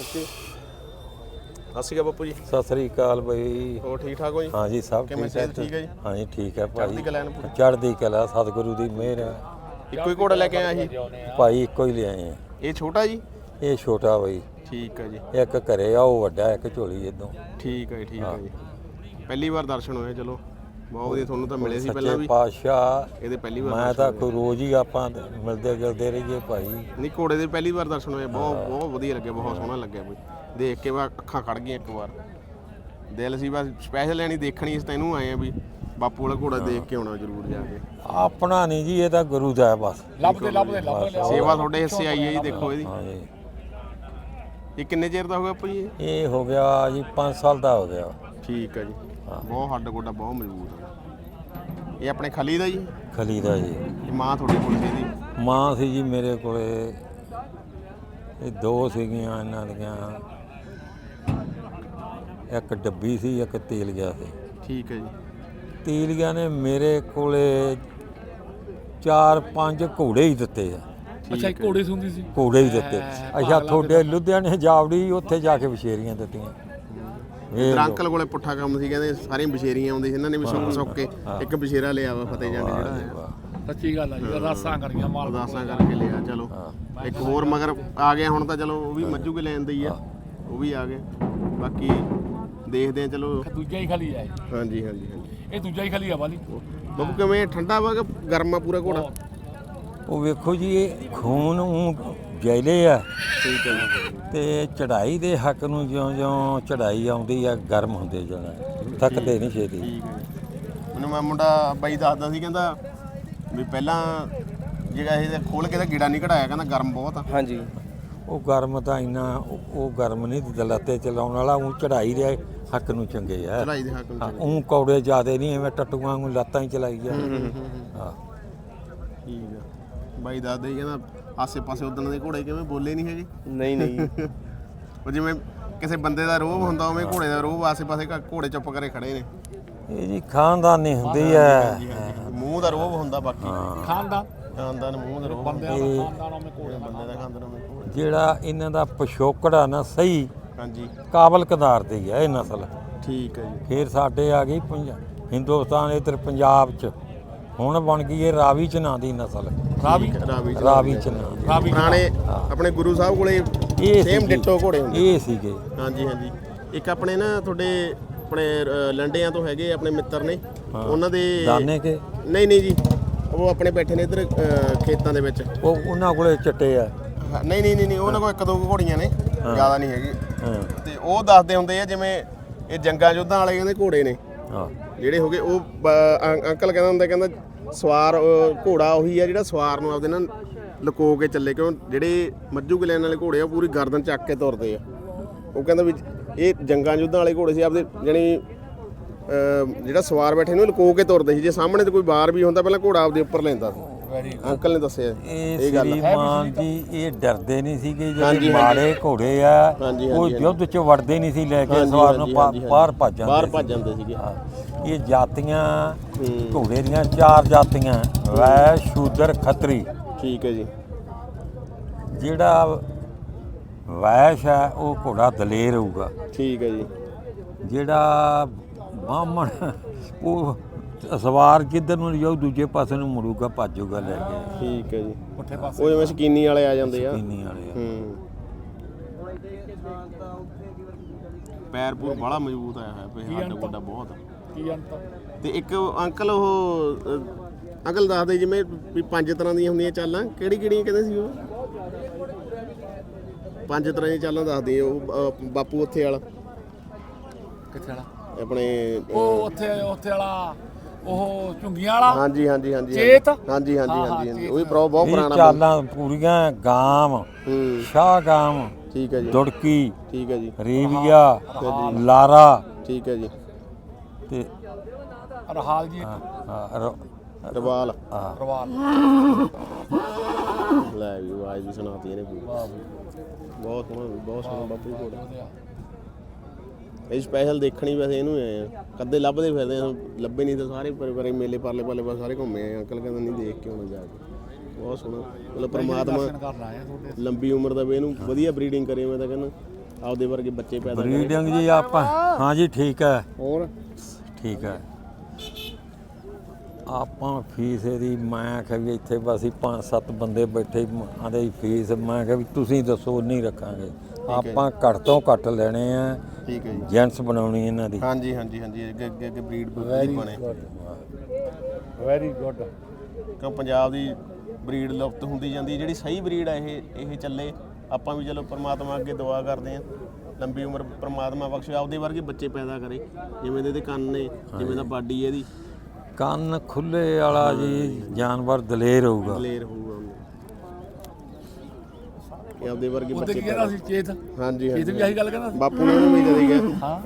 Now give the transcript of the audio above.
Okay ਸਤਿ ਸ਼੍ਰੀ ਅਕਾਲ ਬਾਪੂ ਜੀ। ਸਤਿ ਸ੍ਰੀ ਅਕਾਲ ਬਈ। ਹੋਰ ਠੀਕ ਠਾਕ ਹੋ ਜੀ? ਹਾਂਜੀ ਸਭ ਕਿਵੇਂ ਠੀਕ ਹੈ ਸਿਹਤ ਠੀਕ ਹੈ ਜੀ? ਹਾਂਜੀ ਠੀਕ ਹੈ ਭਾਈ। ਚੜ੍ਹਦੀ ਕਲਾ ਨੂੰ ਪੂਰੀ। ਚੜ੍ਹਦੀ ਕਲਾ ਸਤਿਗੁਰੂ ਦੀ ਮਿਹਰ ਹੈ। ਇੱਕੋ ਹੀ ਘੋੜਾ ਲੈ ਕੇ ਆਇਆ ਜੀ ਭਾਈ ਇੱਕੋ ਹੀ ਲਿਆਏ ਆ। ਇਹ ਛੋਟਾ ਜੀ? ਇਹ ਛੋਟਾ ਬਈ। ਠੀਕ ਹੈ ਜੀ। ਇੱਕ ਘਰੇ ਆ ਉਹ ਵੱਡਾ ਇੱਕ ਝੋਲੀ ਇਦੋਂ ਠੀਕ ਹੈ ਜੀ, ਠੀਕ ਹੈ। ਜੀ। ਪਹਿਲੀ ਵਾਰ ਦਰਸ਼ਨ ਹੋਏ ਚਲੋ। ਬਹੁਤ ਵਧੀਆ ਤੁਹਾਨੂੰ ਤਾਂ ਮਿਲੇ ਸੀ ਪਹਿਲਾਂ ਸੱਚੇ ਵੀ। ਪਾਤਸ਼ਾਹ ਇਹਦੇ ਪਹਿਲੀ ਵਾਰ ਮੈਂ ਤਾਂ ਕੋਈ ਰੋਜ਼ ਹੀ ਆਪਾਂ ਮਿਲਦੇ ਗਿਲਦੇ ਰਹੀਏ ਭਾਈ। ਨਹੀਂ ਘੋੜੇ ਦੇ ਪਹਿਲੀ ਵਾਰ ਦਰਸ਼ਨ ਹੋਏ ਬਹੁਤ ਬਹੁਤ ਵਧੀਆ ਲੱਗਿਆ ਬਹੁਤ ਸੋਹਣਾ ਲੱਗਿਆ ਬਈ ਦੇਖ ਕੇ ਵਾ ਅੱਖਾਂ ਖੜ ਗਈਆਂ ਇੱਕ ਵਾਰ। ਦਿਲ ਸੀ ਬਸ ਸਪੈਸ਼ਲ ਲੈਣੀ ਦੇਖਣੀ ਇਸ ਤੈਨੂੰ ਆਏ ਆ ਵੀ ਬਾਪੂ ਵਾਲਾ ਘੋੜਾ ਦੇਖ ਕੇ ਆਉਣਾ ਜ਼ਰੂਰ ਜਾ ਕੇ। ਆਪਣਾ ਨਹੀਂ ਜੀ ਇਹ ਤਾਂ ਗੁਰੂ ਦਾ ਹੈ ਬਸ। ਲੱਭਦੇ ਲੱਭਦੇ ਲੱਭਦੇ। ਸੇਵਾ ਤੁਹਾਡੇ ਹਿੱਸੇ ਆਈ ਹੈ ਜੀ ਦੇਖੋ ਇਹਦੀ। ਹਾਂਜੀ ਇਹ ਕਿੰਨੇ ਚਿਰ ਦਾ ਹੋ ਗਿਆ ਭਾਈ ਇਹ? ਹੋ ਗਿਆ ਜੀ 5 ਸਾਲ ਦਾ ਹੋ ਗਿਆ। ਠੀਕ ਹੈ ਜੀ। ਬਹੁਤ ਹੱਡ ਗੋਡਾ ਬਹੁਤ ਮਜ਼ਬੂਤ ਹੈ ਇਹ ਆਪਣੇ ਖਲੀ ਦਾ ਜੀ? ਖਲੀ ਦਾ ਜੀ। ਇਹ ਮਾਂ ਤੁਹਾਡੇ ਕੋਲ ਸੀ ਮਾਂ ਸੀ ਜੀ ਮੇਰੇ ਕੋਲੇ। ਇਹ ਦੋ ਸੀਗੀਆਂ ਇਹਨਾਂ ਦੀਆਂ। ਇੱਕ ਡੱਬੀ ਸੀ ਇੱਕ ਤੇਲ ਗਿਆ ਸੀ। ਠੀਕ ਹੈ ਜੀ। ਤੇਲੀਆ ਨੇ ਮੇਰੇ ਕੋਲੇ ਚਾਰ ਪੰਜ ਘੋੜੇ ਹੀ ਦਿੱਤੇ ਆ। ਅੱਛਾ ਇੱਕ ਘੋੜੇ ਸੁੰਦੀ ਸੀ ਘੋੜੇ ਹੀ ਦਿੱਤੇ। ਅੱਛਾ ਤੁਹਾਡੇ ਲੁਧਿਆਣੇ ਜਾਵੜੀ ਉੱਥੇ ਜਾ ਕੇ ਵਿਸ਼ੇਰੀਆਂ ਦਿੱਤੀਆਂ। ਅੰਕਲ ਕੋਲੇ ਪੁੱਠਾ ਕੰਮ ਸੀ ਕਹਿੰਦੇ ਸਾਰੀਆਂ ਬਸ਼ੇਰੀਆਂ ਆਉਂਦੀ ਸੀ ਇਹਨਾਂ ਨੇ ਵੀ ਸੁੱਕ ਸੁੱਕ ਕੇ ਇੱਕ ਬਸ਼ੇਰਾ ਲਿਆ ਵਾ ਫਤਿਹ ਜੰਡ ਜਿਹੜਾ। ਸੱਚੀ ਗੱਲ ਆ ਜੀ ਰਾਸਾਂ ਕਰੀਆਂ ਮਾਲ ਅਰਦਾਸਾਂ ਕਰਕੇ ਲਿਆ ਚਲੋ। ਇੱਕ ਹੋਰ ਮਗਰ ਆ ਗਿਆ ਹੁਣ ਤਾਂ ਚਲੋ ਉਹ ਵੀ ਮੱਜੂ ਕੇ ਲੈਣ ਦੀ ਆ। ਉਹ ਵੀ ਆ ਗਏ। ਬਾਕੀ ਦੇਖਦੇ ਆ ਚਲੋ। ਦੂਜਾ ਹੀ ਖਾਲੀ ਆ। ਹਾਂਜੀ ਹਾਂਜੀ ਹਾਂਜੀ। ਇਹ ਦੂਜਾ ਹੀ ਖਾਲੀ ਆ ਵਾਲੀ ਬੱਬੂ ਕਿਵੇਂ? ਠੰਡਾ ਵਾ ਕਿ ਗਰਮ ਆ ਪੂਰਾ ਘੋੜਾ? ਉਹ ਵੇਖੋ ਜੀ ਇਹ ਖੂਨ ਉਹ ਜੈਲੇ ਆ। ਠੀਕ ਹੈ ਜੀ। ਤੇ ਚੜਾਈ ਦੇ ਹੱਕ ਨੂੰ ਜਿਉਂ-ਜਿਉਂ ਚੜਾਈ ਆਉਂਦੀ ਆ ਗਰਮ ਹੁੰਦੇ ਜਾਣਾ। ਥੱਕਦੇ ਨਹੀਂ ਛੇਤੀ। ਠੀਕ ਹੈ ਜੀ। ਮੈਨੂੰ ਮੈਂ ਮੁੰਡਾ ਬਾਈ ਦੱਸਦਾ ਸੀ ਕਹਿੰਦਾ ਵੀ ਪਹਿਲਾਂ ਜਿਹੜਾ ਇਹ ਖੋਲ ਕੇ ਤਾਂ ਗੀੜਾ ਨਹੀਂ ਕਢਾਇਆ ਕਹਿੰਦਾ ਗਰਮ ਬਹੁਤ ਆ। ਹਾਂਜੀ। ਉਹ ਗਰਮ ਤਾਂ ਇੰਨਾ ਉਹ ਉਹ ਗਰਮ ਨਹੀਂ ਤੇ ਲੱਤੇ ਚਲਾਉਣ ਵਾਲਾ ਉਹ ਚੜਾਈ ਦੇ ਹੱਕ ਨੂੰ ਚੰਗੇ ਆ। ਚੜਾਈ ਦੇ ਹੱਕ ਨੂੰ ਉਹ ਕੌੜੇ ਜਿਆਦੇ ਨਹੀਂ ਐਵੇਂ ਟੱਟੂਆਂ ਨੂੰ ਲੱਤਾਂ ਹੀ ਚਲਾਈ ਜਾ ਹਾਂ। ਠੀਕ ਆ। ਬਾਈ ਦੱਸਦਾ ਸੀ ਕਹਿੰਦਾ ਆਸੇ ਪਾਸੇ ਉਦਣ ਦੇ ਘੋੜੇ ਕਿਵੇਂ ਬੋਲੇ ਨਹੀਂ ਹੈਗੇ? ਨਹੀਂ ਨਹੀਂ। ਉਹ ਜਿਵੇਂ ਕਿਸੇ ਬੰਦੇ ਦਾ ਰੋਹ ਹੁੰਦਾ ਉਵੇਂ ਘੋੜੇ ਦਾ ਰੋਹ ਆਸੇ ਪਾਸੇ ਘ- ਘੋੜੇ ਚੁੱਪ ਕਰੇ ਖੜੇ ਨੇ। ਇਹ ਜੀ ਖਾਨਦਾਨੀ ਹੁੰਦੀ ਹੈ। ਮੂੰਹ ਦਾ ਰੋਹ ਹੁੰਦਾ ਬਾਕੀ। ਖਾਨਦਾਨ? ਖਾਨਦਾਨ ਮੂੰਹ ਦਾ ਰੋਹ ਬੰਦਿਆਂ ਦਾ ਖਾਨਦਾਨ ਉਹਨੇ ਘੋੜੇ ਬੰਦੇ ਦਾ ਖਾਨਦਾਨ। ਉਵੇਂ ਘੋੜੇ ਜਿਹੜਾ ਇਹਨਾਂ ਦਾ ਪਿਛੋਕੜ ਆ ਨਾ ਸਹੀ ਹਾਂਜੀ। ਕਾਬਲ ਕਦਾਰ ਦੀ ਹੈ ਇਹ ਨਸਲ। ਠੀਕ ਹੈ ਜੀ। ਫਿਰ ਸਾਡੇ ਆ ਗਈ ਪੰਜਾਬ ਹਿੰਦੁਸਤਾਨ ਇਧਰ ਪੰਜਾਬ ਚ। ਹੁਣ ਬਣ ਗਈ ਇਹ ਰਾਵੀ ਚ ਨਾਂ ਦੀ ਨਸਲ। ਰਾਵੀ ਰਾਵੀ ਰਾਵੀ ਚ ਨਾਂ ਦੀ। ਰਾਵੀ ਪੁਰਾਣੇ ਆਪਣੇ ਗੁਰੂ ਸਾਹਿਬ ਕੋਲੇ ਇਹ ਸੇਮ। ਡਿੱਟੋ ਘੋੜੇ ਹੁੰਦੇ। ਇਹ ਸੀਗੇ। ਹਾਂਜੀ ਹਾਂਜੀ। ਇੱਕ ਆਪਣੇ ਨਾ ਤੁਹਾਡੇ ਆਪਣੇ ਲੰਡਿਆਂ ਤੋਂ ਹੈਗੇ ਆਪਣੇ ਮਿੱਤਰ ਨੇ। ਉਹਨਾਂ ਦੇ ਦਾਨੇ ਕੇ? ਨਹੀਂ ਨਹੀਂ ਜੀ। ਉਹ ਆਪਣੇ ਬੈਠੇ ਨੇ ਇੱਧਰ ਖੇਤਾਂ ਦੇ ਵਿੱਚ। ਉਹ ਉਹਨਾਂ ਕੋਲੇ ਚਿੱਟੇ ਆ। ਨਹੀਂ ਨਹੀਂ ਨਹੀਂ ਉਹਨਾਂ ਕੋਲ ਇੱਕ ਦੋ ਘੋੜੀਆਂ ਨੇ। ਜ਼ਿਆਦਾ ਨਹੀਂ ਹੈਗੀ। ਤੇ ਉਹ ਦੱਸਦੇ ਹੁੰਦੇ ਆ ਜਿਵੇਂ ਇਹ ਜੰਗਾਂ ਯੁੱਧਾਂ ਵਾਲੇ ਕਹਿੰਦੇ ਘੋੜੇ ਨੇ। ਹਾਂ। ਜਿਹੜੇ ਹੋਗੇ ਉਹ ਬ- ਅੰਕਲ ਕਹਿੰਦਾ ਹੁੰਦਾ, ਕਹਿੰਦਾ ਸਵਾਰ ਘੋੜਾ ਉਹੀ ਆ ਜਿਹੜਾ ਸਵਾਰ ਨੂੰ ਆਪਦੇ ਨਾਲ ਲੁਕੋ ਕੇ ਚੱਲੇ, ਕਿਉਂ ਜਿਹੜੇ ਮੱਝੂ ਗਲੈਨ ਵਾਲੇ ਘੋੜੇ ਆ, ਉਹ ਪੂਰੀ ਗਰਦਨ ਚੱਕ ਕੇ ਤੁਰਦੇ ਆ। ਉਹ ਕਹਿੰਦਾ ਵੀ ਇਹ ਜੰਗਾਂ ਯੁੱਧਾਂ ਵਾਲੇ ਘੋੜੇ ਸੀ, ਆਪਦੇ ਜਾਣੀ ਜਿਹੜਾ ਸਵਾਰ ਬੈਠੇ ਨੇ, ਉਹ ਲੁਕੋ ਕੇ ਤੁਰਦੇ ਸੀ। ਜੇ ਸਾਹਮਣੇ ਤੇ ਕੋਈ ਬਾਰ ਵੀ ਹੁੰਦਾ, ਪਹਿਲਾਂ ਘੋੜਾ ਆਪਦੇ ਉੱਪਰ ਲੈਂਦਾ ਸੀ। ਅੰਕਲ ਨੇ ਦੱਸਿਆ। ਇਹ ਇਹ ਗੱਲ ਸ੍ਰੀਮਾਨ ਜੀ ਇਹ ਡਰਦੇ ਨਹੀਂ ਸੀਗੇ ਜਿਹੜੇ ਹਾਂਜੀ। ਮਾੜੇ ਘੋੜੇ ਆ। ਹਾਂਜੀ, ਉਹ ਹਾਂਜੀ, ਯੁੱਧ ਚ ਵੜਦੇ ਨਹੀਂ ਸੀ ਲੈ ਕੇ ਹਾਂਜੀ, ਸਵਾਰ ਨੂੰ ਹਾਂਜੀ, ਬਾ- ਹਾਂਜੀ, ਬਾਹਰ ਭੱਜ ਜਾਂਦੇ ਬਾਹਰ। ਭੱਜ ਜਾਂਦੇ ਸੀਗੇ। ਹਾਂ। ਇਹ ਜਾਤੀਆਂ ਹੂੰ। ਘੋੜੇ ਦੀਆਂ ਚਾਰ ਜਾਤੀਆਂ ਵੈ ਸ਼ੂਦਰ ਖੱਤਰੀ। ਠੀਕ ਹੈ ਜੀ। ਜਿਹੜਾ ਵੈਸ਼ ਹੈ ਉਹ ਘੋੜਾ ਦਲੇਰ ਹੋਊਗਾ। ਠੀਕ ਹੈ ਜੀ। ਜਿਹੜਾ ਬਾਹਮਣ ਉਹ ਸਵਾਰ ਜਿੱਧਰ ਨੂੰ ਜਾਊ ਦੂਜੇ ਪਾਸੇ ਨੂੰ ਮੁੜੂਗਾ ਭੱਜੂਗਾ ਲੈ ਕੇ। ਠੀਕ ਹੈ ਜੀ। ਪੁੱਠੇ ਪਾਸੇ ਉਹ ਜਿਵੇਂ ਸ਼ਕੀਨੀ ਵਾਲੇ ਆ ਜਾਂਦੇ ਆ। ਇੰਨੀ ਵਾਲੇ ਆ। ਹੂੰ। ਪੈਰ ਪੂਰ ਬੜਾ ਮਜ਼ਬੂਤ ਆਇਆ ਹੋਇਆ ਪਈ ਹੱਡ ਗੋਡਾ ਬਹੁਤ। ਕੀ ਅੰਤ? ਤੇ ਇੱਕ ਅੰਕਲ ਉਹ ਅੰਕਲ ਦੱਸਦੇ ਜਿਵੇਂ ਵੀ ਪੰਜ ਤਰ੍ਹਾਂ ਦੀਆਂ ਹੁੰਦੀਆਂ ਚਾਲਾਂ ਕਿਹੜੀ ਕਿਹੜੀਆਂ ਕਹਿੰਦੇ ਸੀ ਉਹ? ਪੰਜ ਤਰ੍ਹਾਂ ਦੀਆਂ ਚਾਲਾਂ ਦੱਸਦੇ ਆ ਉਹ ਬਾਪੂ ਉੱਥੇ ਵਾਲਾ। ਕਿੱਥੇ ਵਾਲਾ? ਆਪਣੇ ਉਹ ਉੱਥੇ ਉੱਥੇ ਵਾਲਾ। ਉਹ ਝੁੰਗੀਆਂ ਵਾਲਾ? ਹਾਂਜੀ ਹਾਂਜੀ ਹਾਂਜੀ ਚੇਤ? ਹਾਂਜੀ ਹਾਂਜੀ ਹਾਂ, ਹਾਂਜੀ ਹਾਂਜੀ। ਚੇਤ। ਉਹ ਵੀ ਬਹੁਤ ਬਹੁਤ ਇਹ ਪੁਰਾਣਾ ਚਾਲਾਂ ਪੂਰੀਆਂ ਗਾਮ ਹੂੰ। ਸ਼ਾਹ ਗਾਮ ਠੀਕ ਹੈ ਜੀ। ਦੁੜਕੀ ਠੀਕ ਹੈ ਜੀ। ਰੇਵੀਆ ਲਾਰਾ। ਠੀਕ ਹੈ ਜੀ। ਤੇ ਰਹਾਲ ਜੀ ਹਾਂ, ਹਾਂ, ਰ- ਰਵਾਲ। ਰਵਾਲ। ਲੈ ਵੀ ਆਵਾਜ਼ ਵੀ ਸੁਣਾਤੀ ਇਹਨੇ ਪੂਰੀ। ਬਹੁਤ ਸੋਹਣਾ ਬਹੁਤ ਸੋਹਣਾ ਬਾਪੂ ਘੋੜਾ ਇਹ ਸਪੈਸ਼ਲ ਦੇਖਣੀ ਵੈਸੇ ਇਹਨੂੰ ਆਏ ਆ। ਕਦੇ ਲੱਭਦੇ ਫਿਰਦੇ ਆ ਲੱਭੇ ਨਹੀਂ ਤਾਂ ਸਾਰੇ ਪਰੇ ਪਰੇ ਮੇਲੇ ਪਰਲੇ ਪਰਲੇ ਪਾਸੇ ਸਾਰੇ ਘੁੰਮੇ ਆ। ਅੰਕਲ ਕਹਿੰਦਾ ਨਹੀਂ ਦੇਖ ਕੇ ਆਉਣਾ ਜਾ ਕੇ। ਬਹੁਤ ਸੋਹਣਾ। ਮਤਲਬ ਪ੍ਰਮਾਤਮਾ ਲੰਬੀ ਉਮਰ ਦਾ ਵੀ ਇਹਨੂੰ ਵਧੀਆ ਬਰੀਡਿੰਗ ਕਰੇ ਮੈਂ ਤਾਂ ਕਹਿੰਦਾ। ਆਪਦੇ ਵਰਗੇ ਬੱਚੇ ਪੈਦਾ ਕਰੇ। ਬਰੀਡਿੰਗ ਜੀ ਆਪਾਂ ਹਾਂ ਜੀ ਠੀਕ ਹੈ। ਹੋਰ? ਠੀਕ ਹੈ। ਆਪਾਂ ਫੀਸ ਇਹਦੀ ਮੈਂ ਆਖਿਆ ਵੀ ਇੱਥੇ ਬਸ ਪੰਜ ਸੱਤ ਬੰਦੇ ਬੈਠੇ ਆਂਦੇ ਫੀਸ ਮੈਂ ਆਖਿਆ ਵੀ ਤੁਸੀਂ ਦੱਸੋ ਨਹੀਂ ਰੱਖਾਂਗੇ। ਆਪਾਂ ਘੱਟ ਤੋਂ ਘੱਟ ਲੈਣੇ ਆ ਠੀਕ ਹੈ ਜੀ। ਜੈਂਟਸ ਬਣਾਉਣੀ ਇਹਨਾਂ ਦੀ। ਹਾਂਜੀ ਹਾਂਜੀ ਹਾਂਜੀ ਅੱਗੇ ਅੱਗੇ ਅੱਗੇ ਬਰੀਡ ਬਰੀ ਬਣੇ। ਵੈਰੀ ਗੁੱਡ ਕਿਉਂ ਪੰਜਾਬ ਦੀ ਬਰੀਡ ਲੁਪਤ ਹੁੰਦੀ ਜਾਂਦੀ ਹੈ। ਜਿਹੜੀ ਸਹੀ ਬਰੀਡ ਆ ਇਹ ਇਹ ਚੱਲੇ। ਆਪਾਂ ਵੀ ਚਲੋ ਪ੍ਰਮਾਤਮਾ ਅੱਗੇ ਦੁਆ ਕਰਦੇ ਆਂ ਲੰਬੀ ਉਮਰ ਪ੍ਰਮਾਤਮਾ ਬਖਸ਼ੇ ਆਪਦੇ ਵਰਗੇ ਬੱਚੇ ਪੈਦਾ ਕਰੇ। ਜਿਵੇਂ ਦੇ ਇਹਦੇ ਕੰਨ ਨੇ ਜਿਵੇਂ ਦਾ ਬਾਡੀ ਇਹਦੀ। ਕੰਨ ਖੁੱਲੇ ਵਾਲਾ ਜੀ ਜਾਨਵਰ ਦਲੇਰ ਹੋਊਗਾ। ਕਲੀਅਰ ਹੋਊਗਾ। ਇਹ ਆਪਦੇ ਵਰਗੇ ਉਹਦੇ ਬੱਚੇ ਕੀ ਕਹਿੰਦਾ ਸੀ ਚੇਤ। ਹਾਂਜੀ ਚੇਤ ਹਾਂਜੀ ਵੀ ਆਹੀ ਗੱਲ ਕਹਿੰਦਾ ਸੀ। ਬਾਪੂ ਨੇ ਉਹਨੂੰ ਵੀ ਜਦੇ ਗਿਆ ਹਾਂ।